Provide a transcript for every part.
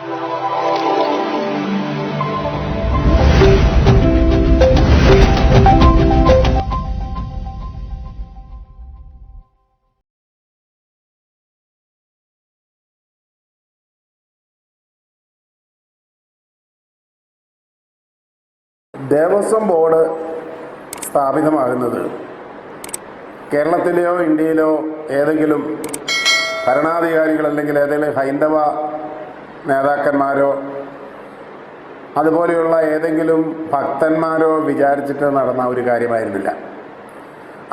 Devaswom board സ്ഥാപിതമാകുന്നത്. കേരളത്തിലെയോ ഇന്ത്യയിലോ ഏതെങ്കിലും ഭരണാധികാരികൾ അല്ലെങ്കിൽ ഏതെങ്കിലും ഹൈന്ദവ നേതാക്കന്മാരോ അതുപോലെയുള്ള ഏതെങ്കിലും ഭക്തന്മാരോ വിചാരിച്ചിട്ട് നടന്ന ഒരു കാര്യമായിരുന്നില്ല.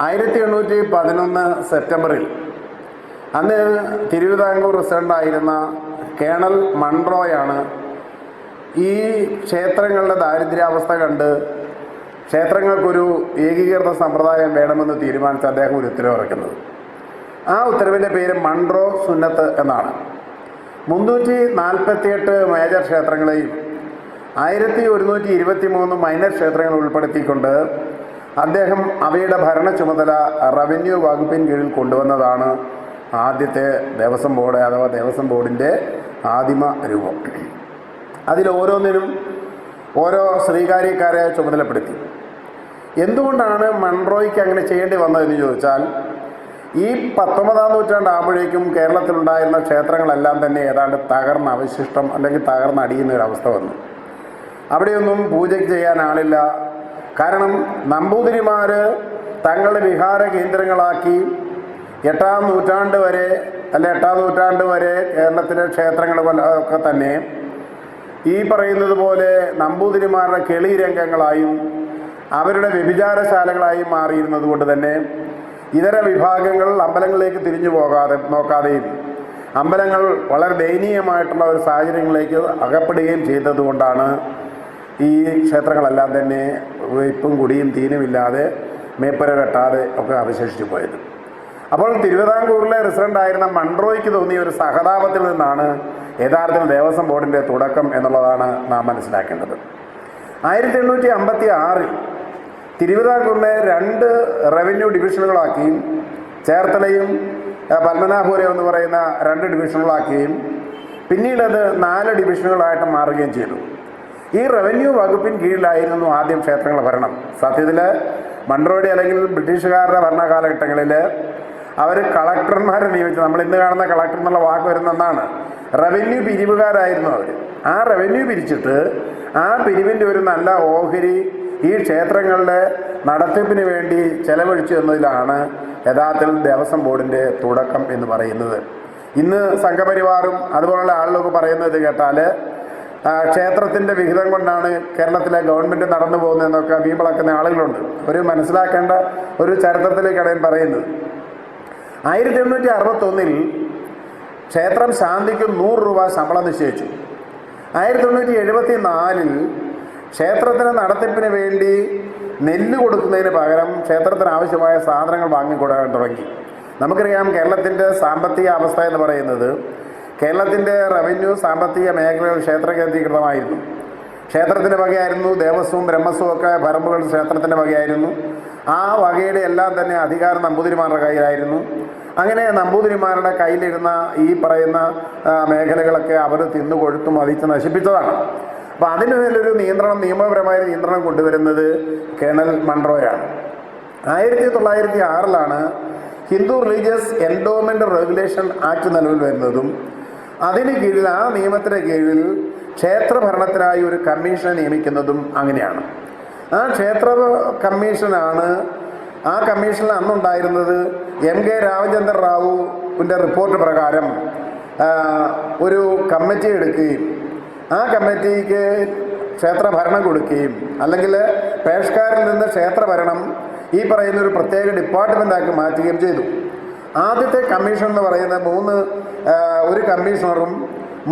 ആയിരത്തി എണ്ണൂറ്റി പതിനൊന്ന് സെപ്റ്റംബറിൽ അന്ന് തിരുവിതാംകൂർ പ്രസിഡന്റായിരുന്ന കേണൽ മൺറോയാണ് ഈ ക്ഷേത്രങ്ങളുടെ ദാരിദ്ര്യാവസ്ഥ കണ്ട് ക്ഷേത്രങ്ങൾക്കൊരു ഏകീകൃത സമ്പ്രദായം വേണമെന്ന് തീരുമാനിച്ച് അദ്ദേഹം ഒരു ഉത്തരവ് ഇറക്കുന്നത് ആ ഉത്തരവിന്റെ പേര് മൺറോ സുന്നത്ത് എന്നാണ്. മുന്നൂറ്റി നാൽപ്പത്തിയെട്ട് മേജർ ക്ഷേത്രങ്ങളെയും ആയിരത്തി ഒരുന്നൂറ്റി ഇരുപത്തി മൂന്ന് മൈനർ ക്ഷേത്രങ്ങൾ ഉൾപ്പെടുത്തിക്കൊണ്ട് അദ്ദേഹം അവയുടെ ഭരണ ചുമതല റവന്യൂ വകുപ്പിൻ കീഴിൽ കൊണ്ടുവന്നതാണ് ആദ്യത്തെ ദേവസ്വം ബോർഡ് അഥവാ ദേവസ്വം ബോർഡിന്റെ ആദിമ രൂപം. അതിൽ ഓരോന്നിനും ഓരോ ശ്രീകാര്യക്കാരെ ചുമതലപ്പെടുത്തി. എന്തുകൊണ്ടാണ് മൺറോയ്ക്ക് അങ്ങനെ ചെയ്യേണ്ടി വന്നതെന്ന് ചോദിച്ചാൽ ഈ പത്തൊമ്പതാം നൂറ്റാണ്ടാകുമ്പോഴേക്കും കേരളത്തിലുണ്ടായിരുന്ന ക്ഷേത്രങ്ങളെല്ലാം തന്നെ ഏതാണ്ട് തകർന്ന അവശിഷ്ടം അല്ലെങ്കിൽ തകർന്നടിയുന്ന ഒരു അവസ്ഥ വന്നു. അവിടെയൊന്നും പൂജയ്ക്ക് ചെയ്യാൻ ആളില്ല. കാരണം നമ്പൂതിരിമാർ തങ്ങളുടെ വിഹാര കേന്ദ്രങ്ങളാക്കി എട്ടാം നൂറ്റാണ്ട് വരെ അല്ല എട്ടാം നൂറ്റാണ്ട് വരെ കേരളത്തിലെ ക്ഷേത്രങ്ങൾ ഒക്കെ തന്നെ ഈ പറയുന്നത് പോലെ നമ്പൂതിരിമാരുടെ കെളി രംഗങ്ങളായും അവരുടെ വ്യഭിചാരശാലകളായും മാറിയിരുന്നത് കൊണ്ട് തന്നെ ഇതര വിഭാഗങ്ങൾ അമ്പലങ്ങളിലേക്ക് തിരിഞ്ഞു പോകാതെ നോക്കാതെയും അമ്പലങ്ങൾ വളരെ ദയനീയമായിട്ടുള്ള ഒരു സാഹചര്യങ്ങളിലേക്ക് അകപ്പെടുകയും ചെയ്തതുകൊണ്ടാണ് ഈ ക്ഷേത്രങ്ങളെല്ലാം തന്നെ വെയ്പ്പും കുടിയും തീനുമില്ലാതെ മേപ്പര കെട്ടാതെ ഒക്കെ അവശേഷിച്ചു പോയത്. അപ്പോൾ തിരുവിതാംകൂറിലെ റെസിഡന്റായിരുന്ന മൺട്രോയ്ക്ക് തോന്നിയ ഒരു സഹതാപത്തിൽ നിന്നാണ് യഥാർത്ഥത്തിൽ ദേവസ്വം ബോർഡിന്റെ തുടക്കം എന്നുള്ളതാണ് നാം മനസ്സിലാക്കേണ്ടത്. ആയിരത്തി എണ്ണൂറ്റി അമ്പത്തി ആറിൽ തിരുവിതാംകൂറിനെ രണ്ട് റവന്യൂ ഡിവിഷനുകളാക്കിയും ചേർത്തലയും പത്മനാഭപുരം എന്ന് പറയുന്ന രണ്ട് ഡിവിഷനുകളാക്കുകയും പിന്നീട് അത് നാല് ഡിവിഷനുകളായിട്ട് മാറുകയും ചെയ്തു. ഈ റവന്യൂ വകുപ്പിന് കീഴിലായിരുന്നു ആദ്യം ക്ഷേത്രങ്ങളുടെ ഭരണം. സത്യത്തിൽ മൺറോഡി അല്ലെങ്കിൽ ബ്രിട്ടീഷുകാരുടെ ഭരണ കാലഘട്ടങ്ങളിൽ അവർ കളക്ടർമാരെ നിയമിച്ചു. നമ്മൾ ഇന്ന് കാണുന്ന കളക്ടർ എന്നുള്ള വാക്ക് വരുന്ന ഒന്നാണ്. റവന്യൂ പിരിവുകാരായിരുന്നു അവർ ആ റവന്യൂ പിരിച്ചിട്ട് ആ പിരിവിന്റെ ഒരു നല്ല ഓഹരി ഈ ക്ഷേത്രങ്ങളുടെ നടത്തിപ്പിന് വേണ്ടി ചെലവഴിച്ചു എന്നതിലാണ് യഥാർത്ഥത്തിൽ ദേവസ്വം ബോർഡിന്റെ തുടക്കം എന്ന് പറയുന്നത്. ഇന്ന് സംഘപരിവാറും അതുപോലുള്ള ആളുകളൊക്കെ പറയുന്നത് കേട്ടാൽ ക്ഷേത്രത്തിന്റെ വിഹിതം കൊണ്ടാണ് കേരളത്തിലെ ഗവൺമെന്റ് നടന്നു പോകുന്നതെന്നൊക്കെ വീമ്പിളക്കുന്ന ആളുകളുണ്ട്. ഒരു മനസ്സിലാക്കേണ്ട ഒരു ചരിത്രത്തിലേക്കാണ് ഞാൻ പറയുന്നത്. ആയിരത്തി എണ്ണൂറ്റി അറുപത്തൊന്നിൽ ക്ഷേത്രം ശാന്തിക്ക് നൂറ് രൂപ ശമ്പളം നിശ്ചയിച്ചു. ആയിരത്തി തൊണ്ണൂറ്റി എഴുപത്തി നാലിൽ ക്ഷേത്രത്തിന് നടത്തിപ്പിന് വേണ്ടി നെല്ല് കൊടുക്കുന്നതിന് പകരം ക്ഷേത്രത്തിന് ആവശ്യമായ സാധനങ്ങൾ വാങ്ങിക്കൊടുക്കാൻ തുടങ്ങി. നമുക്കറിയാം കേരളത്തിന്റെ സാമ്പത്തിക അവസ്ഥ എന്ന് പറയുന്നത് കേരളത്തിന്റെ റവന്യൂ സാമ്പത്തിക മേഖലകൾ ക്ഷേത്ര കേന്ദ്രീകൃതമായിരുന്നു. ക്ഷേത്രത്തിന്റെ വകയായിരുന്നു ദേവസ്വവും ബ്രഹ്മസ്വവും ഒക്കെ പരമ്പുകൾ ക്ഷേത്രത്തിന്റെ വകയായിരുന്നു. ആ വകയുടെ എല്ലാം തന്നെ അധികാരം നമ്പൂതിരിമാരുടെ കയ്യിലായിരുന്നു. അങ്ങനെ നമ്പൂതിരിമാരുടെ കയ്യിലിരുന്ന ഈ പറയുന്ന മേഖലകളൊക്കെ അവർ തിന്നു കൊഴുത്തും മതിച്ച് നശിപ്പിച്ചതാണ്. അപ്പോൾ അതിന് മേലൊരു നിയന്ത്രണം നിയമപരമായ നിയന്ത്രണം കൊണ്ടുവരുന്നത് കേണൽ മൺറോയാണ്. ആയിരത്തി തൊള്ളായിരത്തി ആറിലാണ് Hindu religious endowment regulation act നിലവിൽ വരുന്നതും അതിന് കീഴിൽ ആ നിയമത്തിന് കീഴിൽ ക്ഷേത്ര ഭരണത്തിനായി ഒരു കമ്മീഷനെ നിയമിക്കുന്നതും അങ്ങനെയാണ്. ആ ക്ഷേത്ര കമ്മീഷനാണ് ആ കമ്മീഷനിൽ അന്നുണ്ടായിരുന്നത് എം കെ രാമചന്ദ്ര റാവുവിന്റെ റിപ്പോർട്ട് പ്രകാരം ഒരു കമ്മിറ്റി എടുക്കുകയും ആ കമ്മിറ്റിക്ക് ക്ഷേത്ര ഭരണം കൊടുക്കുകയും അല്ലെങ്കിൽ പേഷ്കാരിൽ നിന്ന് ക്ഷേത്ര ഭരണം ഈ പറയുന്ന ഒരു പ്രത്യേക ഡിപ്പാർട്ട്മെന്റാക്കി മാറ്റുകയും ചെയ്തു. ആദ്യത്തെ കമ്മീഷൻ എന്ന് പറയുന്ന മൂന്ന് ഒരു കമ്മീഷണറും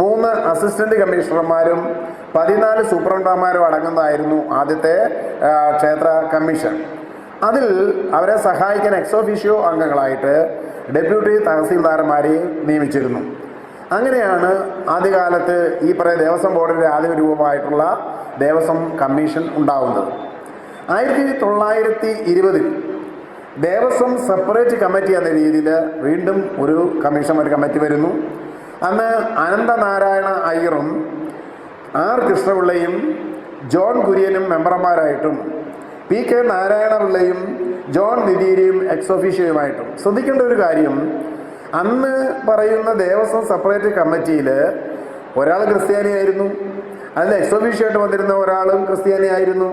മൂന്ന് അസിസ്റ്റന്റ് കമ്മീഷണർമാരും പതിനാല് സൂപ്രണ്ടർമാരും അടങ്ങുന്നതായിരുന്നു ആദ്യത്തെ ക്ഷേത്ര കമ്മീഷൻ. അതിൽ അവരെ സഹായിക്കാൻ എക്സോഫിഷ്യോ അംഗങ്ങളായിട്ട് ഡെപ്യൂട്ടി തഹസീൽദാർമാരെ നിയമിച്ചിരുന്നു. അങ്ങനെയാണ് ആദ്യകാലത്ത് ഈ പറയുന്ന ദേവസ്വം ബോർഡിന്റെ ആദ്യ രൂപമായിട്ടുള്ള ദേവസ്വം കമ്മീഷൻ ഉണ്ടാവുന്നത്. ആയിരത്തി തൊള്ളായിരത്തി ഇരുപതിൽ ദേവസ്വം സെപ്പറേറ്റ് കമ്മിറ്റി എന്ന രീതിയിൽ വീണ്ടും ഒരു കമ്മീഷൻ ഒരു കമ്മിറ്റി വരുന്നു. അന്ന് അനന്തനാരായണ അയ്യറും ആർ കൃഷ്ണപിള്ളയും ജോൺ കുര്യനും മെമ്പർമാരായിട്ടും പി കെ നാരായണപിള്ളയും ജോൺ നിതീരിയും എക്സ് ഒഫീഷ്യയുമായിട്ടും ശ്രദ്ധിക്കേണ്ട ഒരു കാര്യം അന്ന് പറയുന്ന ദേവസ്വം സെപ്പറേറ്റ് കമ്മിറ്റിയിൽ ഒരാൾ ക്രിസ്ത്യാനിയായിരുന്നു. അതിൽ എക്സോബിഷ്യായിട്ട് വന്നിരുന്ന ഒരാളും ക്രിസ്ത്യാനിയായിരുന്നു.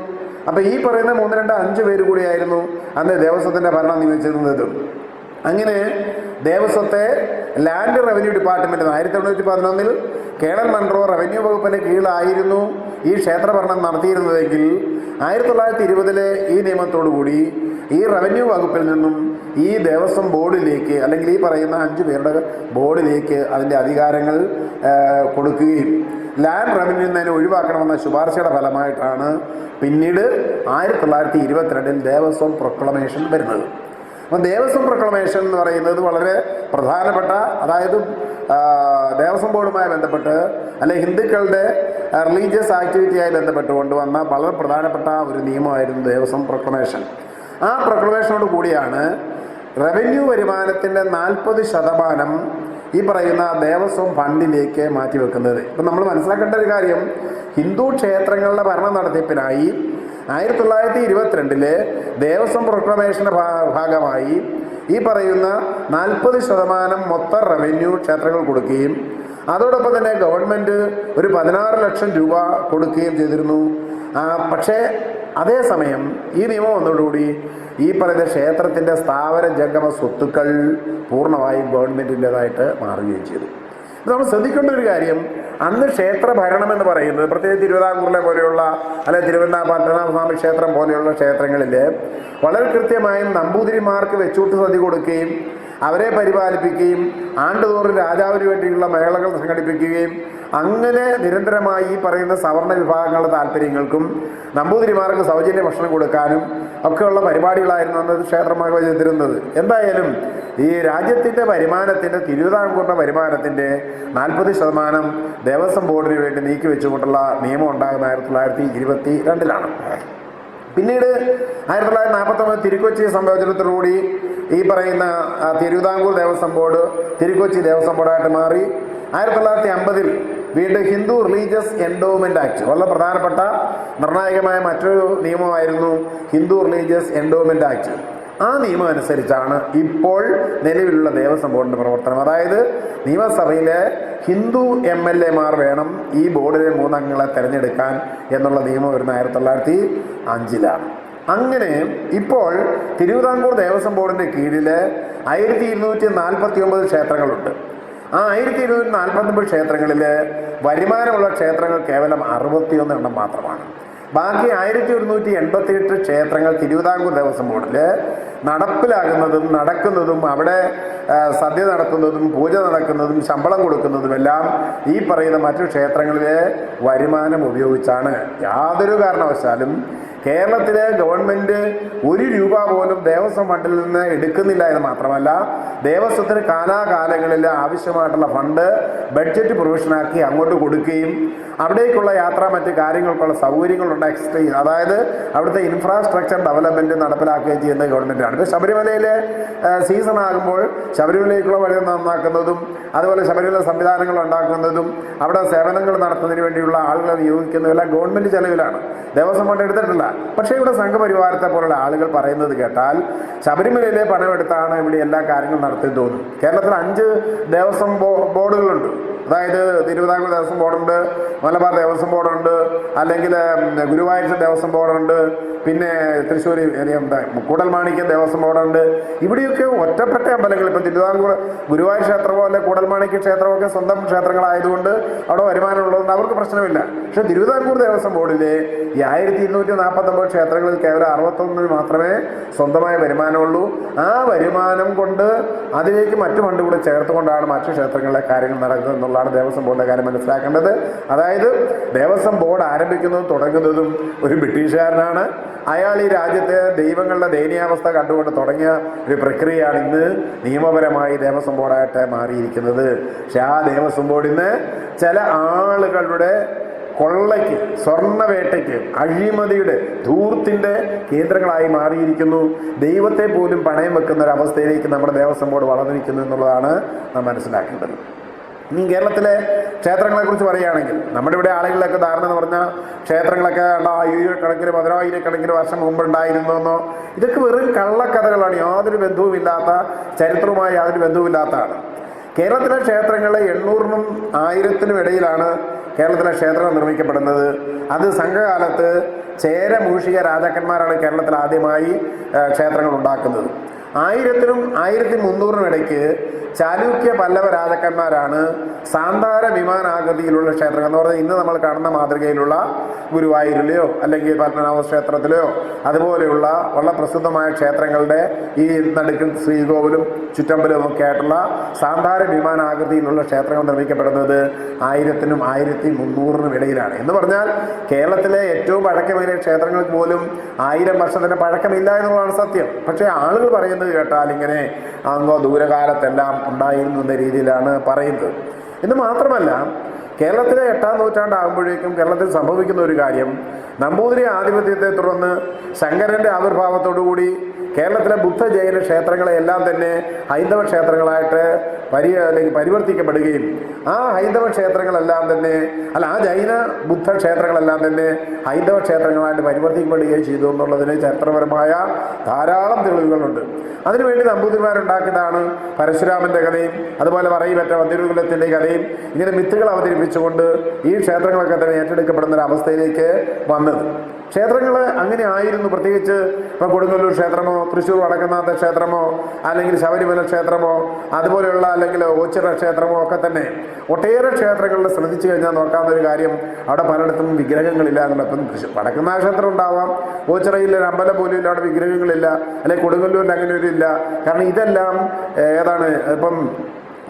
അപ്പോൾ ഈ പറയുന്ന മൂന്ന് രണ്ട് അഞ്ച് പേര് കൂടിയായിരുന്നു അന്ന് ദേവസ്വത്തിന്റെ ഭരണം നിയമിച്ചിരുന്നത് അങ്ങനെ ദേവസ്വത്തെ ലാൻഡ് റവന്യൂ ഡിപ്പാർട്ട്മെന്റ് ആയിരത്തി തൊള്ളായിരത്തി പതിനൊന്നിൽ കേരൾ മൺട്രോ റവന്യൂ വകുപ്പിന്റെ കീഴിലായിരുന്നു ഈ ക്ഷേത്രഭരണം നടത്തിയിരുന്നതെങ്കിൽ ആയിരത്തി തൊള്ളായിരത്തി ഇരുപതിലെ ഈ നിയമത്തോടുകൂടി ഈ റവന്യൂ വകുപ്പിൽ നിന്നും ഈ ദേവസ്വം ബോർഡിലേക്ക് അല്ലെങ്കിൽ ഈ പറയുന്ന അഞ്ച് പേരുടെ ബോർഡിലേക്ക് അതിന്റെ അധികാരങ്ങൾ കൊടുക്കുകയും ലാൻഡ് റവന്യൂ തന്നെ ഒഴിവാക്കണമെന്ന ശുപാർശയുടെ ഫലമായിട്ടാണ് പിന്നീട് ആയിരത്തി തൊള്ളായിരത്തി ഇരുപത്തിരണ്ടിൽ ദേവസ്വം പ്രൊക്ലമേഷൻ വരുന്നത്. അപ്പം ദേവസ്വം പ്രൊക്ലമേഷൻ എന്ന് പറയുന്നത് വളരെ പ്രധാനപ്പെട്ട അതായത് ദേവസ്വം ബോർഡുമായി ബന്ധപ്പെട്ട് അല്ലെ ഹിന്ദുക്കളുടെ റിലീജിയസ് ആക്ടിവിറ്റിയായി ബന്ധപ്പെട്ട് കൊണ്ടുവന്ന വളരെ പ്രധാനപ്പെട്ട ഒരു നിയമമായിരുന്നു ദേവസ്വം പ്രൊക്ലമേഷൻ ആ പ്രൊക്ലമേഷനോട് കൂടിയാണ് റവന്യൂ വരുമാനത്തിന്റെ നാൽപ്പത് ശതമാനം ഈ പറയുന്ന ദേവസ്വം ഫണ്ടിലേക്ക് മാറ്റിവെക്കുന്നത്. ഇപ്പം നമ്മൾ മനസ്സിലാക്കേണ്ട ഒരു കാര്യം ഹിന്ദു ക്ഷേത്രങ്ങളുടെ ഭരണ നടത്തിപ്പിനായി ആയിരത്തി തൊള്ളായിരത്തി ഇരുപത്തിരണ്ടിലെ ദേവസ്വം പ്രൊക്ലമേഷന്റെ ഭാഗമായി ഈ പറയുന്ന നാൽപ്പത് ശതമാനം മൊത്തം റവന്യൂ ക്ഷേത്രങ്ങൾ കൊടുക്കുകയും അതോടൊപ്പം തന്നെ ഗവൺമെന്റ് ഒരു പതിനാറ് ലക്ഷം രൂപ കൊടുക്കുകയും ചെയ്തിരുന്നു. പക്ഷേ അതേസമയം ഈ നിയമം വന്നതോടുകൂടി ഈ പറയുന്ന ക്ഷേത്രത്തിന്റെ സ്ഥാപന ജംഗമ സ്വത്തുക്കൾ പൂർണമായും ഗവൺമെന്റിന്റെതായിട്ട് മാറുകയും ചെയ്തു. നമ്മൾ ശ്രദ്ധിക്കേണ്ട ഒരു കാര്യം അന്ന് ക്ഷേത്ര ഭരണം എന്ന് പറയുന്നത് പ്രത്യേകിച്ച് തിരുവിതാംകൂറിലെ പോലെയുള്ള അല്ലെ തിരുവനന്തപുരം ക്ഷേത്രം പോലെയുള്ള ക്ഷേത്രങ്ങളിൽ വളരെ കൃത്യമായും നമ്പൂതിരിമാർക്ക് വെച്ചൂട്ട് സതി കൊടുക്കുകയും അവരെ പരിപാലിപ്പിക്കുകയും ആണ്ടുതോറും രാജാവിന് വേണ്ടിയുള്ള മേളകൾ സംഘടിപ്പിക്കുകയും അങ്ങനെ നിരന്തരമായി ഈ പറയുന്ന സവർണ വിഭാഗങ്ങളുടെ താല്പര്യങ്ങൾക്കും നമ്പൂതിരിമാർക്ക് സൗജന്യ ഭക്ഷണം കൊടുക്കാനും ഒക്കെയുള്ള പരിപാടികളായിരുന്നു അന്ന് ക്ഷേത്രമായി ചെയ്തിരുന്നത്. എന്തായാലും ഈ രാജ്യത്തിന്റെ വരുമാനത്തിന്റെ തിരുവിതാംകൂറിന്റെ വരുമാനത്തിന്റെ നാൽപ്പത് ശതമാനം ദേവസ്വം ബോർഡിന് വേണ്ടി നീക്കി വെച്ചുകൊണ്ടുള്ള നിയമം ഉണ്ടാകുന്ന ആയിരത്തി തൊള്ളായിരത്തി ഇരുപത്തി രണ്ടിലാണ് പിന്നീട് ആയിരത്തി തൊള്ളായിരത്തി നാൽപ്പത്തൊമ്പത് തിരുക്കൊച്ചി സംയോജനത്തോടുകൂടി ഈ പറയുന്ന തിരുവിതാംകൂർ ദേവസ്വം ബോർഡ് തിരുക്കൊച്ചി ദേവസ്വം ബോർഡായിട്ട് മാറി ആയിരത്തി തൊള്ളായിരത്തി അമ്പതിൽ വീണ്ടും ഹിന്ദു റിലീജിയസ് എൻഡോവ്മെന്റ് ആക്ട് വളരെ പ്രധാനപ്പെട്ട നിർണായകമായ മറ്റൊരു നിയമമായിരുന്നു ഹിന്ദു റിലീജിയസ് എൻഡോവ്മെന്റ് ആക്ട് ആ നിയമം അനുസരിച്ചാണ് ഇപ്പോൾ നിലവിലുള്ള ദേവസ്വം ബോർഡിന്റെ പ്രവർത്തനം. അതായത് നിയമസഭയിലെ ഹിന്ദു എം എൽ എമാർ വേണം ഈ ബോർഡിലെ മൂന്നംഗങ്ങളെ തിരഞ്ഞെടുക്കാൻ എന്നുള്ള നിയമം വരുന്ന ആയിരത്തി തൊള്ളായിരത്തി അഞ്ചിലാണ് അങ്ങനെ ഇപ്പോൾ തിരുവിതാംകൂർ ദേവസ്വം ബോർഡിന്റെ കീഴിൽ ആയിരത്തി ഇരുന്നൂറ്റി നാൽപ്പത്തി ഒമ്പത് ക്ഷേത്രങ്ങളുണ്ട്. ആ ആയിരത്തി ഇരുന്നൂറ്റി നാൽപ്പത്തൊമ്പത് ക്ഷേത്രങ്ങളിൽ വരുമാനമുള്ള ക്ഷേത്രങ്ങൾ കേവലം അറുപത്തിയൊന്ന് എണ്ണം മാത്രമാണ്. ബാക്കി ആയിരത്തി ഒരുന്നൂറ്റി എൺപത്തി എട്ട് ക്ഷേത്രങ്ങൾ തിരുവിതാംകൂർ ദേവസ്വം ബോർഡിൽ നടപ്പിലാകുന്നതും നടക്കുന്നതും അവിടെ സദ്യ നടത്തുന്നതും പൂജ നടക്കുന്നതും ശമ്പളം കൊടുക്കുന്നതും എല്ലാം ഈ പറയുന്ന മറ്റു ക്ഷേത്രങ്ങളിലെ വരുമാനം ഉപയോഗിച്ചാണ്. യാതൊരു കാരണവശാലും കേരളത്തിലെ ഗവൺമെന്റ് ഒരു രൂപ പോലും ദേവസ്വം ഫണ്ടിൽ നിന്ന് എടുക്കുന്നില്ല എന്ന് മാത്രമല്ല ദേവസ്വത്തിന് കാലാകാലങ്ങളിൽ ആവശ്യമായിട്ടുള്ള ഫണ്ട് ബഡ്ജറ്റ് പ്രൊവിഷനാക്കി അങ്ങോട്ട് കൊടുക്കുകയും അവിടേക്കുള്ള യാത്ര മറ്റ് കാര്യങ്ങൾക്കുള്ള സൗകര്യങ്ങളുണ്ട് എക്സ്ട്രീ അതായത് അവിടുത്തെ ഇൻഫ്രാസ്ട്രക്ചർ ഡെവലപ്മെന്റ് നടപ്പിലാക്കുകയും ചെയ്യുന്ന ഗവൺമെന്റാണ്. ഇപ്പോൾ ശബരിമലയിലെ സീസൺ ആകുമ്പോൾ ശബരിമലയ്ക്കുള്ള വഴി നന്നാക്കുന്നതും അതുപോലെ ശബരിമല സംവിധാനങ്ങൾ ഉണ്ടാക്കുന്നതും അവിടെ സേവനങ്ങൾ നടത്തുന്നതിന് വേണ്ടിയുള്ള ആളുകളെ നിയോഗിക്കുന്നതും എല്ലാം ഗവൺമെന്റ് ചെലവിലാണ്. ദേവസ്വം ഫണ്ട് എടുത്തിട്ടില്ല. പക്ഷേ ഇവിടെ സംഘപരിവാരത്തെ പോലുള്ള ആളുകൾ പറയുന്നത് കേട്ടാൽ ശബരിമലയിലെ പണമെടുത്താണ് ഇവിടെ എല്ലാ കാര്യങ്ങളും നടത്തി തോന്നുന്നു. കേരളത്തിൽ അഞ്ച് ദേവസ്വം ബോർഡുകളുണ്ട്. അതായത് തിരുവിതാംകൂർ ദേവസ്വം ബോർഡുണ്ട് മലബാർ ദേവസ്വം ബോർഡുണ്ട് അല്ലെങ്കിൽ ഗുരുവായൂർ ദേവസ്വം ബോർഡുണ്ട് പിന്നെ തൃശ്ശൂർ കൂടൽമാണിക്യം ദേവസ്വം ബോർഡുണ്ട്. ഇവിടെയൊക്കെ ഒറ്റപ്പെട്ട അമ്പലങ്ങൾ ഇപ്പം തിരുവിതാംകൂർ ഗുരുവായൂർ ക്ഷേത്രമോ അല്ലെ കൂടൽമാണിക്യ ക്ഷേത്രമോ ഒക്കെ സ്വന്തം ക്ഷേത്രങ്ങളായതുകൊണ്ട് അവിടെ വരുമാനമുള്ളതുകൊണ്ട് അവർക്ക് പ്രശ്നമില്ല. പക്ഷേ തിരുവിതാംകൂർ ദേവസ്വം ബോർഡിലെ ഈ ആയിരത്തി ഇരുന്നൂറ്റി നാൽപ്പത്തൊമ്പത് ക്ഷേത്രങ്ങളിൽ കേവലം അറുപത്തൊന്നിൽ മാത്രമേ സ്വന്തമായ വരുമാനമുള്ളൂ. ആ വരുമാനം കൊണ്ട് അതിലേക്ക് മറ്റു ഫണ്ട് കൂടെ ചേർത്തുകൊണ്ടാണ് മറ്റു ക്ഷേത്രങ്ങളിലെ കാര്യങ്ങൾ നടക്കുന്നത് എന്നുള്ളതാണ് ദേവസ്വം ബോർഡിന്റെ കാര്യം മനസ്സിലാക്കേണ്ടത്. അതായത് ദേവസ്വം ബോർഡ് ആരംഭിക്കുന്നതും തുടങ്ങുന്നതും ഒരു ബ്രിട്ടീഷുകാരനാണ്. അയാൾ ഈ രാജ്യത്തെ ദൈവങ്ങളുടെ ദയനീയാവസ്ഥ കണ്ടുകൊണ്ട് തുടങ്ങിയ ഒരു പ്രക്രിയയാണ് ഇന്ന് നിയമപരമായി ദേവസ്വം ബോർഡായിട്ട് മാറിയിരിക്കുന്നത്. പക്ഷെ ആ ദേവസ്വം ബോർഡിന്ന് ചില ആളുകളുടെ കൊള്ളയ്ക്ക് സ്വർണവേട്ടയ്ക്ക് അഴിമതിയുടെ ധൂർത്തിന്റെ കേന്ദ്രങ്ങളായി മാറിയിരിക്കുന്നു. ദൈവത്തെ പോലും പണയം വെക്കുന്ന ഒരു അവസ്ഥയിലേക്ക് നമ്മുടെ ദേവസ്വം ബോർഡ് വളർന്നിരിക്കുന്നു എന്നുള്ളതാണ് നാം മനസ്സിലാക്കേണ്ടത്. ഇനി കേരളത്തിലെ ക്ഷേത്രങ്ങളെക്കുറിച്ച് പറയുകയാണെങ്കിൽ നമ്മുടെ ഇവിടെ ആളുകളിലൊക്കെ ധാരണ എന്ന് പറഞ്ഞാൽ ക്ഷേത്രങ്ങളൊക്കെ ആയിരക്കണക്കിന് പതിനായിരക്കണക്കിന് വർഷം മുമ്പ് ഉണ്ടായിരുന്നെന്നോ ഇതൊക്കെ വെറും കള്ളക്കഥകളാണ്. യാതൊരു ബന്ധവുമില്ലാത്ത ചരിത്രവുമായി യാതൊരു ബന്ധവുമില്ലാത്തതാണ്. കേരളത്തിലെ ക്ഷേത്രങ്ങൾ എണ്ണൂറിനും ആയിരത്തിനും ഇടയിലാണ് കേരളത്തിലെ ക്ഷേത്രങ്ങൾ നിർമ്മിക്കപ്പെടുന്നത്. അത് സംഘകാലത്ത് ചേര മൂഷിക രാജാക്കന്മാരാണ് കേരളത്തിൽ ആദ്യമായി ക്ഷേത്രങ്ങൾ ഉണ്ടാക്കുന്നത്. ആയിരത്തിനും ആയിരത്തി മുന്നൂറിനും ഇടയ്ക്ക് ചാലൂക്യ പല്ലവ രാജാക്കന്മാരാണ് സാന്താര വിമാനാകൃതിയിലുള്ള ക്ഷേത്രങ്ങൾ എന്ന് പറഞ്ഞാൽ ഇന്ന് നമ്മൾ കാണുന്ന മാതൃകയിലുള്ള ഗുരുവായൂരിലെയോ അല്ലെങ്കിൽ പത്മനാഭ ക്ഷേത്രത്തിലെയോ അതുപോലെയുള്ള വളരെ പ്രസിദ്ധമായ ക്ഷേത്രങ്ങളുടെ ഈ നടുക്കിൽ ശ്രീകോവിലും ചുറ്റമ്പലും ഒക്കെ ആയിട്ടുള്ള സാന്താര വിമാനാകൃതിയിലുള്ള ക്ഷേത്രങ്ങൾ നിർമ്മിക്കപ്പെടുന്നത് ആയിരത്തിനും ആയിരത്തി മുന്നൂറിനും ഇടയിലാണ്. എന്ന് പറഞ്ഞാൽ കേരളത്തിലെ ഏറ്റവും പഴക്കമേറിയ ക്ഷേത്രങ്ങൾക്ക് പോലും ആയിരം വർഷത്തിന് പഴക്കമില്ല എന്നുള്ളതാണ് സത്യം. പക്ഷേ ആളുകൾ പറയുന്നത് കേട്ടാൽ ഇങ്ങനെ അങ്ങോ ദൂരകാലത്തെല്ലാം ഉണ്ടായിരുന്നു എന്ന രീതിയിലാണ് പറയുന്നത്. എന്ന് മാത്രമല്ല കേരളത്തിലെ എട്ടാം നൂറ്റാണ്ടാകുമ്പോഴേക്കും കേരളത്തിൽ സംഭവിക്കുന്ന ഒരു കാര്യം നമ്പൂതിരി ആധിപത്യത്തെ തുടർന്ന് ശങ്കരന്റെ ആവിർഭാവത്തോടുകൂടി കേരളത്തിലെ ബുദ്ധ ജൈന ക്ഷേത്രങ്ങളെല്ലാം തന്നെ ഹൈന്ദവ ക്ഷേത്രങ്ങളായിട്ട് പരി അല്ലെങ്കിൽ പരിവർത്തിക്കപ്പെടുകയും ആ ഹൈന്ദവ ക്ഷേത്രങ്ങളെല്ലാം തന്നെ അല്ല ആ ജൈന ബുദ്ധ ക്ഷേത്രങ്ങളെല്ലാം തന്നെ ഹൈന്ദവ ക്ഷേത്രങ്ങളായിട്ട് പരിവർത്തിക്കപ്പെടുകയും ചെയ്തു എന്നുള്ളതിന് ചരിത്രപരമായ ധാരാളം തെളിവുകളുണ്ട്. അതിനുവേണ്ടി നമ്പൂതിരിമാരുണ്ടാക്കിയതാണ് പരശുരാമന്റെ കഥയും അതുപോലെ പറയിപ്പറ്റ വന്തിരുകുലത്തിന്റെ കഥയും. ഇങ്ങനെ മിത്തുകൾ അവതരിപ്പിച്ചുകൊണ്ട് ഈ ക്ഷേത്രങ്ങളൊക്കെ തന്നെ ഏറ്റെടുക്കപ്പെടുന്ന ഒരു അവസ്ഥയിലേക്ക് വന്നത് ക്ഷേത്രങ്ങൾ അങ്ങനെ ആയിരുന്നു. പ്രത്യേകിച്ച് ഇപ്പം കൊടുങ്ങല്ലൂർ ക്ഷേത്രമോ തൃശ്ശൂർ വടക്കനാഥ ക്ഷേത്രമോ അല്ലെങ്കിൽ ശബരിമല ക്ഷേത്രമോ അതുപോലെയുള്ള അല്ലെങ്കിൽ ഓച്ചിറ ക്ഷേത്രമോ ഒക്കെ തന്നെ ഒട്ടേറെ ക്ഷേത്രങ്ങളിൽ ശ്രദ്ധിച്ചു കഴിഞ്ഞാൽ നോക്കാവുന്ന ഒരു കാര്യം അവിടെ പലയിടത്തും വിഗ്രഹങ്ങളില്ല എന്നുള്ള ഇപ്പം വടക്കനാഥ ക്ഷേത്രം ഉണ്ടാവാം. ഓച്ചിറയിൽ ഒരു അമ്പലം പോലും ഇല്ല അവിടെ വിഗ്രഹങ്ങളില്ല അല്ലെങ്കിൽ കൊടുങ്ങല്ലൂരിൽ അങ്ങനെ ഒരു ഇല്ല. കാരണം ഇതെല്ലാം ഏതാണ് ഇപ്പം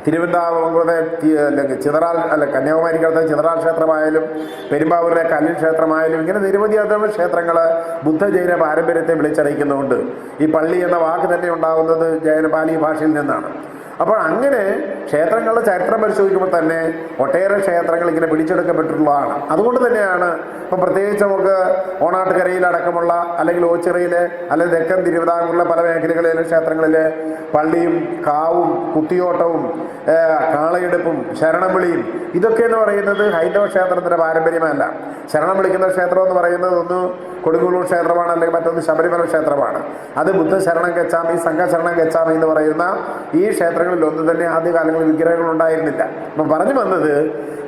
തിരുവനന്തപുരത്തെ അല്ലെങ്കിൽ ചിതറാൽ അല്ല കന്യാകുമാരിക്കടുത്ത ചിതറാൽ ക്ഷേത്രമായാലും പെരുമ്പാവൂരിലെ കല്ലിൽ ക്ഷേത്രമായാലും ഇങ്ങനെ നിരവധി അധികം ക്ഷേത്രങ്ങൾ ബുദ്ധ ജൈന പാരമ്പര്യത്തെ വിളിച്ചറിയിക്കുന്നുണ്ട്. ഈ പള്ളി എന്ന വാക്ക് തന്നെ ഉണ്ടാകുന്നത് ജൈന പാലി ഭാഷയിൽ നിന്നാണ്. അപ്പോൾ അങ്ങനെ ക്ഷേത്രങ്ങളുടെ ചരിത്രം പരിശോധിക്കുമ്പോൾ തന്നെ ഒട്ടേറെ ക്ഷേത്രങ്ങൾ ഇങ്ങനെ പിടിച്ചെടുക്കപ്പെട്ടിട്ടുള്ളതാണ്. അതുകൊണ്ട് തന്നെയാണ് ഇപ്പം പ്രത്യേകിച്ച് നമുക്ക് ഓണാട്ടുകരയിലടക്കമുള്ള അല്ലെങ്കിൽ ഓച്ചിറയിലെ അല്ലെങ്കിൽ തെക്കൻ തിരുവിതാംകൂറിലെ പല മേഖലകളിലെ ക്ഷേത്രങ്ങളിലെ പള്ളിയും കാവും കുത്തിയോട്ടവും കാളയെടുപ്പും ശരണം വിളിയും ഇതൊക്കെ എന്ന് പറയുന്നത് ഹൈന്ദവ ക്ഷേത്രത്തിന്റെ പാരമ്പര്യമല്ല. ശരണം വിളിക്കുന്ന ക്ഷേത്രം എന്ന് പറയുന്നത് ഒന്ന് കൊടുങ്ങല്ലൂർ ക്ഷേത്രമാണ് അല്ലെങ്കിൽ മറ്റൊന്ന് ശബരിമല ക്ഷേത്രമാണ്. അത് ബുദ്ധശരണം ഗച്ഛാമി സംഘശരണം ഗച്ചാമി എന്ന് പറയുന്ന ഈ ക്ഷേത്രങ്ങളിൽ ഒന്ന് തന്നെ ആദ്യകാലങ്ങളിൽ വിഗ്രഹങ്ങൾ ഉണ്ടായിരുന്നില്ല. അപ്പം പറഞ്ഞു വന്നത്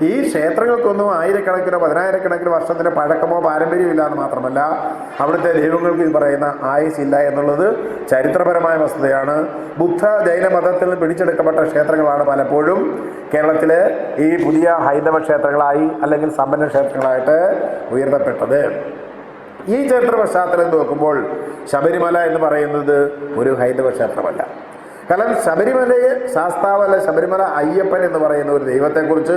ഈ ക്ഷേത്രങ്ങൾക്കൊന്നും ആയിരക്കണക്കിനോ പതിനായിരക്കണക്കിനോ വർഷത്തിന് പഴക്കമോ പാരമ്പര്യമില്ല എന്ന് മാത്രമല്ല അവിടുത്തെ ദൈവങ്ങൾക്ക് പറയുന്ന ആയുസില്ല എന്നുള്ളത് ചരിത്രപരമായ വസ്തുതയാണ്. ബുദ്ധ ജൈന മതത്തിൽ നിന്ന് പിടിച്ചെടുക്കപ്പെട്ട ക്ഷേത്രങ്ങളാണ് പലപ്പോഴും കേരളത്തിലെ ഈ പുതിയ ഹൈന്ദവ ക്ഷേത്രങ്ങളായി അല്ലെങ്കിൽ സമ്പന്ന ക്ഷേത്രങ്ങളായിട്ട് ഉയർത്തപ്പെട്ടത്. ഈ ചരിത്ര പശ്ചാത്തലം നോക്കുമ്പോൾ ശബരിമല എന്ന് പറയുന്നത് ഒരു ഹൈന്ദവ ക്ഷേത്രമല്ല. കാരണം ശബരിമലയെ ശാസ്താവല്ല ശബരിമല അയ്യപ്പൻ എന്ന് പറയുന്ന ഒരു ദൈവത്തെക്കുറിച്ച്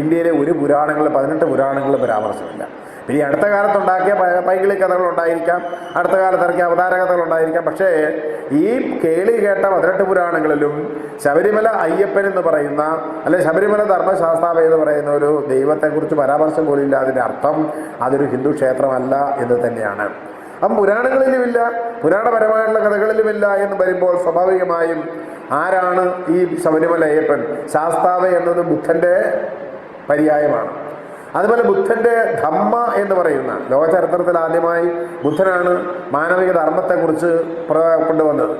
ഇന്ത്യയിലെ ഒരു പുരാണങ്ങളിൽ പതിനെട്ട് പുരാണങ്ങളിൽ പരാമർശമില്ല. പിന്നെ അടുത്ത കാലത്തുണ്ടാക്കിയ പൈകിളി കഥകൾ ഉണ്ടായിരിക്കാം അടുത്ത കാലത്ത് ഇറക്കിയ അവതാര കഥകൾ ഉണ്ടായിരിക്കാം. പക്ഷേ ഈ കേളി കേട്ട പതിനെട്ട് പുരാണങ്ങളിലും ശബരിമല അയ്യപ്പൻ എന്ന് പറയുന്ന അല്ലെ ശബരിമല ധർമ്മശാസ്താവ് എന്ന് പറയുന്ന ഒരു ദൈവത്തെക്കുറിച്ച് പരാമർശം പോലും ഇല്ല അതിന്റെ അർത്ഥം അതൊരു ഹിന്ദു ക്ഷേത്രമല്ല എന്ന് തന്നെയാണ്. അപ്പം പുരാണങ്ങളിലുമില്ല പുരാണപരമായുള്ള കഥകളിലുമില്ല എന്ന് വരുമ്പോൾ സ്വാഭാവികമായും ആരാണ് ഈ ശബരിമല അയ്യപ്പൻ ശാസ്താവ് എന്നത് ബുദ്ധന്റെ പര്യായമാണ്. അതുപോലെ ബുദ്ധന്റെ ധമ്മ എന്ന് പറയുന്ന ലോകചരിത്രത്തിൽ ആദ്യമായി ബുദ്ധനാണ് മാനവിക ധർമ്മത്തെക്കുറിച്ച് കൊണ്ടുവന്നത്.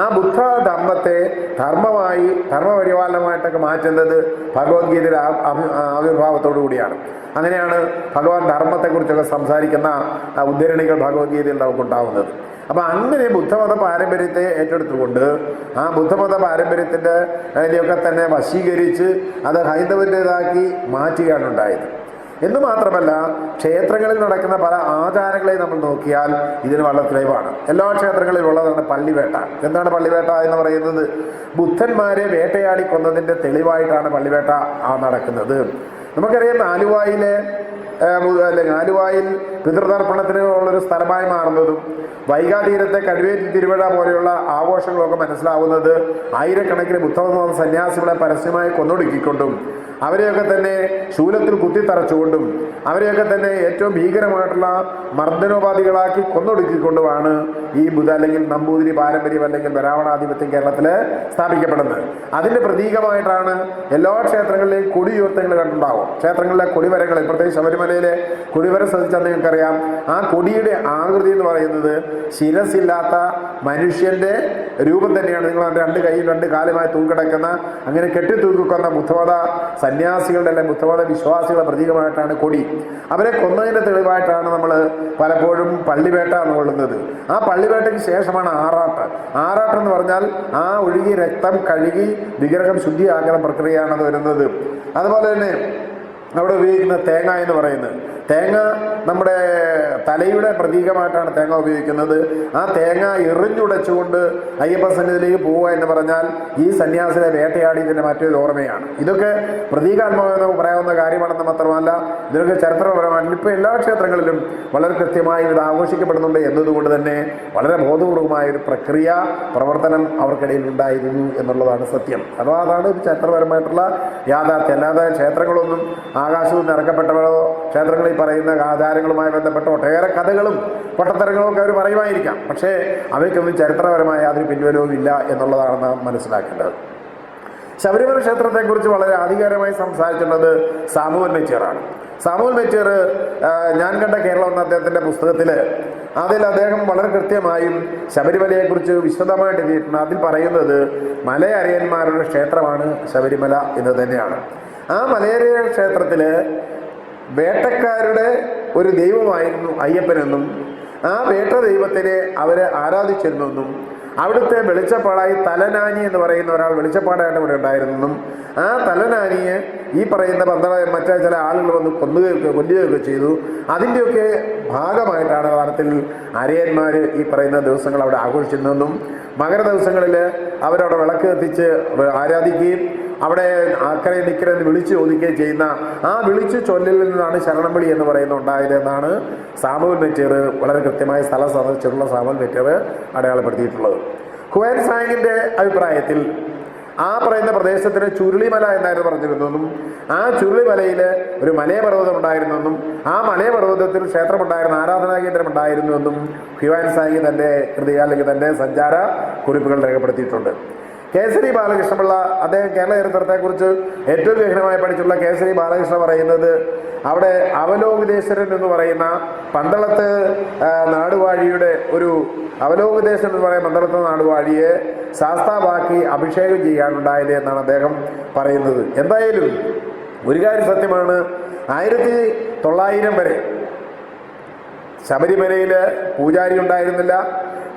ആ ബുദ്ധ ധർമ്മത്തെ ധർമ്മമായി ധർമ്മപരിപാലനമായിട്ടൊക്കെ മാറ്റുന്നത് ഭഗവത്ഗീതയുടെ ആവിർഭാവത്തോടു കൂടിയാണ്. അങ്ങനെയാണ് ഭഗവാൻ ധർമ്മത്തെക്കുറിച്ചൊക്കെ സംസാരിക്കുന്ന ഉദ്ധരണികൾ ഭഗവത്ഗീതയിൽ നമുക്കുണ്ടാവുന്നത്. അപ്പം അങ്ങനെ ബുദ്ധമത പാരമ്പര്യത്തെ ഏറ്റെടുത്തുകൊണ്ട് ആ ബുദ്ധമത പാരമ്പര്യത്തിന്റെ അതിനെയൊക്കെ തന്നെ വശീകരിച്ച് അത് ഹൈന്ദവന്റേതാക്കി മാറ്റുകയാണ് ഉണ്ടായത്. എന്ന് മാത്രമല്ല ക്ഷേത്രങ്ങളിൽ നടക്കുന്ന പല ആചാരങ്ങളെ നമ്മൾ നോക്കിയാൽ ഇതിന് വളരെ തെളിവാണ്. എല്ലാ ക്ഷേത്രങ്ങളിലും ഉള്ളതാണ് പള്ളിവേട്ട. എന്താണ് പള്ളിവേട്ട എന്ന് പറയുന്നത്? ബുദ്ധന്മാരെ വേട്ടയാടി കൊന്നതിന്റെ തെളിവായിട്ടാണ് പള്ളിവേട്ട ആ നടക്കുന്നത്. നമുക്കറിയാം ആലുവായിലെ അല്ലെങ്കിൽ ആലുവായിൽ പിതൃതർപ്പണത്തിന് ഉള്ളൊരു സ്ഥലമായി മാറുന്നതും വൈകാതീരത്തെ കടുവേറ്റി തിരുവഴ പോലെയുള്ള ആഘോഷങ്ങളൊക്കെ മനസ്സിലാവുന്നത് ആയിരക്കണക്കിന് ബുദ്ധമത സന്യാസികളെ പരസ്യമായി കൊന്നൊടുക്കിക്കൊണ്ടും അവരെയൊക്കെ തന്നെ ശൂലത്തിൽ കുത്തിത്തറച്ചുകൊണ്ടും അവരെയൊക്കെ തന്നെ ഏറ്റവും ഭീകരമായിട്ടുള്ള മർദ്ദനോപാധികളാക്കി കൊന്നൊടുക്കിക്കൊണ്ടുമാണ് ഈ ബുധ അല്ലെങ്കിൽ നമ്പൂതിരി പാരമ്പര്യം അല്ലെങ്കിൽ ബ്രാഹ്മണാധിപത്യം കേരളത്തിൽ സ്ഥാപിക്കപ്പെടുന്നത്. അതിന്റെ പ്രതീകമായിട്ടാണ് എല്ലാ ക്ഷേത്രങ്ങളിലെയും കൊടിയുയർത്തങ്ങൾ കണ്ടുണ്ടാവും ക്ഷേത്രങ്ങളിലെ കൊടിവരങ്ങൾ പ്രത്യേകിച്ച് ശബരിമലയിലെ കൊടിവര ശ്രദ്ധിച്ചാൽ നിങ്ങൾക്കറിയാം ആ കൊടിയുടെ ആകൃതി എന്ന് പറയുന്നത് ശിരസില്ലാത്ത മനുഷ്യന്റെ രൂപം തന്നെയാണ്. നിങ്ങൾ രണ്ട് കൈയും രണ്ട് കാലുമായി തൂക്കിടക്കുന്ന അങ്ങനെ കെട്ടിത്തൂക്കുന്ന ബുദ്ധമത സന്യാസികളുടെ അല്ലെങ്കിൽ ബുദ്ധമത വിശ്വാസികളുടെ പ്രതീകമായിട്ടാണ് കൊടി. അവരെ കൊന്നതിന്റെ തെളിവായിട്ടാണ് നമ്മൾ പലപ്പോഴും പള്ളിവേട്ട എന്ന് കൊള്ളുന്നത്. ആ പള്ളിവേട്ടയ്ക്ക് ശേഷമാണ് ആറാട്ട്. ആറാട്ട് എന്ന് പറഞ്ഞാൽ ആ ഒഴുകി രക്തം കഴുകി വിഗ്രഹം ശുദ്ധിയാക്കുന്ന പ്രക്രിയയാണ് വരുന്നത്. അതുപോലെ തന്നെ അവിടെ ഉപയോഗിക്കുന്ന തേങ്ങ എന്ന് പറയുന്നത്. തേങ്ങ നമ്മുടെ തലയുടെ പ്രതീകമായിട്ടാണ് തേങ്ങ ഉപയോഗിക്കുന്നത്. ആ തേങ്ങ എറിഞ്ഞുടച്ചുകൊണ്ട് അയ്യപ്പ സന്നിധിയിലേക്ക് പോവുക എന്ന് പറഞ്ഞാൽ ഈ സന്യാസിനെ വേട്ടയാടിയതിന്റെ മറ്റൊരു ഓർമ്മയാണ്. ഇതൊക്കെ പ്രതീകാത്മകമെന്ന് പറയാവുന്ന കാര്യമാണെന്ന് മാത്രമല്ല ഇതിനൊക്കെ ചരിത്രപരമാണ് ഇപ്പോൾ എല്ലാ ക്ഷേത്രങ്ങളിലും വളരെ കൃത്യമായി ഇത് ആഘോഷിക്കപ്പെടുന്നുണ്ട് എന്നതുകൊണ്ട് തന്നെ വളരെ ബോധപൂർവമായ ഒരു പ്രക്രിയ പ്രവർത്തനം അവർക്കിടയിൽ ഉണ്ടായിരുന്നു എന്നുള്ളതാണ് സത്യം. അപ്പോൾ അതാണ് ഒരു ചരിത്രപരമായിട്ടുള്ള യാഥാർത്ഥ്യം. അല്ലാതെ ക്ഷേത്രങ്ങളൊന്നും നിന്ന് ഇറക്കപ്പെട്ടവരോ ക്ഷേത്രങ്ങളിൽ പറയുന്ന ആചാരങ്ങളുമായി ബന്ധപ്പെട്ട ഒട്ടേറെ കഥകളും പൊട്ടത്തരങ്ങളും ഒക്കെ അവർ പറയുമായിരിക്കാം. പക്ഷേ അവയ്ക്കൊന്നും ചരിത്രപരമായ യാതൊരു പിൻവലവും ഇല്ല എന്നുള്ളതാണ് നാം മനസ്സിലാക്കേണ്ടത്. ശബരിമല ക്ഷേത്രത്തെക്കുറിച്ച് വളരെ ആധികാരമായി സംസാരിച്ചിട്ടുള്ളത് സാമുവൽ മെച്ചിയറാണ് സാമുവൽ മെച്ചേർ ഞാൻ കണ്ട കേരളം എന്ന അദ്ദേഹത്തിന്റെ പുസ്തകത്തിൽ അതിൽ അദ്ദേഹം വളരെ കൃത്യമായും ശബരിമലയെക്കുറിച്ച് വിശദമായിട്ട് എഴുതിയിട്ടുണ്ട്. അതിൽ പറയുന്നത് മലയറിയന്മാരുടെ ക്ഷേത്രമാണ് ശബരിമല എന്ന് തന്നെയാണ്. ആ മലയറിയ ക്ഷേത്രത്തിൽ വേട്ടക്കാരുടെ ഒരു ദൈവമായിരുന്നു അയ്യപ്പനെന്നും ആ വേട്ട ദൈവത്തിനെ അവർ ആരാധിച്ചിരുന്നെന്നും അവിടുത്തെ വെളിച്ചപ്പാടായി തലനാനി എന്ന് പറയുന്ന ഒരാൾ വെളിച്ചപ്പാടായിട്ട് ഇവിടെ ഉണ്ടായിരുന്നെന്നും ആ തലനാനിയെ ഈ പറയുന്ന പന്ത്ര മറ്റേ ചില ആളുകൾ വന്ന് കൊന്നുകയൊക്കെ കൊല്ലുകയൊക്കെ ചെയ്തു. അതിന്റെയൊക്കെ ഭാഗമായിട്ടാണ് കാലത്തിൽ അരയന്മാർ ഈ പറയുന്ന ദിവസങ്ങൾ അവിടെ ആഘോഷിക്കുന്നതെന്നും മകര ദിവസങ്ങളിൽ അവരവിടെ വിളക്ക് കത്തിച്ച് ആരാധിക്കുകയും അവിടെ അക്കരെ നിക്കരെ എന്ന് വിളിച്ചു ചോദിക്കുകയും ചെയ്യുന്ന ആ വിളിച്ചു ചൊല്ലിൽ നിന്നാണ് ശരണം വിളി എന്ന് പറയുന്നത് ഉണ്ടായത് എന്നാണ് സാമുവൽ മെറ്റീർ വളരെ കൃത്യമായ സ്ഥലം സന്ദർശിച്ചിട്ടുള്ള സാമുവൽ മെറ്റീർ അടയാളപ്പെടുത്തിയിട്ടുള്ളത്. ഹുവൻ സാങ്ങിന്റെ അഭിപ്രായത്തിൽ ആ പറയുന്ന പ്രദേശത്തിന് ചുരുളിമല എന്നായിരുന്നു പറഞ്ഞിരുന്നതെന്നും ആ ചുരുളിമലയിൽ ഒരു മലയപർവതം ഉണ്ടായിരുന്നെന്നും ആ മലയപർവതത്തിൽ ക്ഷേത്രമുണ്ടായിരുന്ന ആരാധനാ കേന്ദ്രം ഉണ്ടായിരുന്നുവെന്നും ഹ്യുവാൻ സായി തന്റെ കൃതി അല്ലെങ്കിൽ തന്റെ സഞ്ചാര കുറിപ്പുകൾ രേഖപ്പെടുത്തിയിട്ടുണ്ട്. കേസരി ബാലകൃഷ്ണപിള്ള അദ്ദേഹം കേരള ചരിത്രത്തെക്കുറിച്ച് ഏറ്റവും ഗഹനമായി പഠിച്ചിട്ടുള്ള കേസരി ബാലകൃഷ്ണ പറയുന്നത് അവിടെ അവലോകിതേശ്വരൻ എന്ന് പറയുന്ന പന്തളത്ത് നാടുവാഴിയുടെ ഒരു അവലോകിതേശ്വരൻ എന്ന് പറയുന്ന പന്തളത്ത് നാടുവാഴിയെ ശാസ്താവാക്കി അഭിഷേകം ചെയ്യാനുണ്ടായത് എന്നാണ് അദ്ദേഹം പറയുന്നത്. എന്തായാലും ഒരു കാര്യം സത്യമാണ് ആയിരത്തി തൊള്ളായിരം വരെ ശബരിമലയിൽ പൂജാരി ഉണ്ടായിരുന്നില്ല.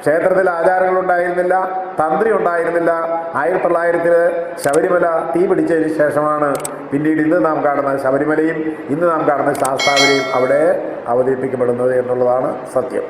ക്ഷേത്രത്തിൽ ആചാരങ്ങൾ ഉണ്ടായിരുന്നില്ല തന്ത്രി ഉണ്ടായിരുന്നില്ല. ആയിരത്തി തൊള്ളായിരത്തിൽ ശബരിമല തീ പിടിച്ചതിന് ശേഷമാണ് പിന്നീട് ഇന്ന് നാം കാണുന്ന ശബരിമലയും ഇന്ന് നാം കാണുന്ന ശാസ്താവിനെയും അവിടെ അവതരിപ്പിക്കപ്പെടുന്നത് എന്നുള്ളതാണ് സത്യം.